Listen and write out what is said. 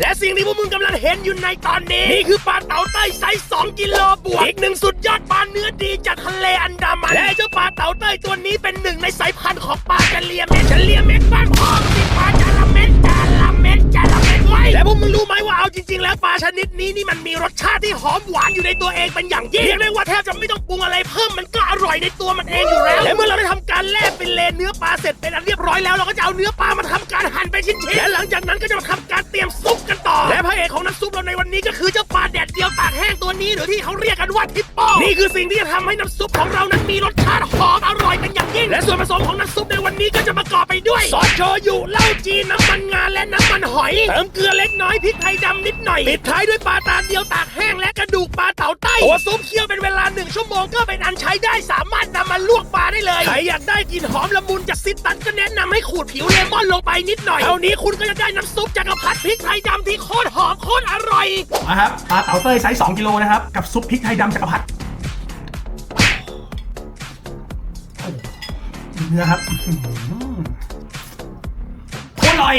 และสิ่งที่พวกมึงกำลังเห็นอยู่ในตอนนี้ นี่คือปลาเต่าไต้ไซส์2กิโลบวก อีกหนึ่งสุดยอดปลาเนื้อดีจากทะเลอันดามัน และเจ้าปลาเต่าไต้ตัวนี้เป็นหนึ่งในสายพันธุ์ของปลาจาเลียเม็ดจาเลียเม็ด้ว่าเอาจริง ๆ แล้วปลาชนิดนี้นี่มันมีรสชาติที่หอมหวานอยู่ในตัวเองเป็นอย่างยิ่งเรียกได้ว่าแทบจะไม่ต้องปรุงอะไรเพิ่มมันก็อร่อยในตัวมันเองอยู่แล้ว และเมื่อเราได้ทำการแล่เป็นเลนเนื้อปลาเสร็จเป็นอันเรียบร้อยแล้วเราก็จะเอาเนื้อปลามาทำการหั่นเป็นชิ้นๆและหลังจากนั้นก็จะมาทำการเตรียมซุปกันต่อ และพระเอกของน้ำซุปเราในวันนี้ก็คือเจ้าปลาแดดเดียวตากแห้งตัวนี้หรือที่เขาเรียกกันว่าทิปโป้นี่คือสิ่งที่จะทำให้น้ำซุปของเรานั้นมีรสชาติหอมอร่อยเป็นอย่างยิ่งและส่วนผสมของน้ำซุปในวันนี้ก็จะประกอบไป ด้วยซอสโชยุเหล้าจีนน้ำมันงาและน้ำมันหอย เติมเกลือเล็กน้อยพริกไทยดำนิดหน่อยปิดท้ายด้วยปลาตาเดียวตากแห้งและกระดูกปลาเต่าไต้ตัวซุปเคี่ยวเป็นเวลาหนึ่งชั่วโมงก็เป็นอันใช้ได้สามารถนำมาลวกปลาได้เลยใครอยากได้กลิ่นหอมละมุนจากซิตันก็แนะนำให้ขูดผิวเลมอนลงไปนิดหน่อยเท่านี้คุณก็จะได้น้ำซุปจักรพรรดิพริกไทยดำที่โคตรหอมโคตรอร่อยมาครับปลาเต่าเต้ยไซส์2กิโลนะครับกับซุปพริกไทยดำจักรพรรดิ นะครับโคตรอร่อย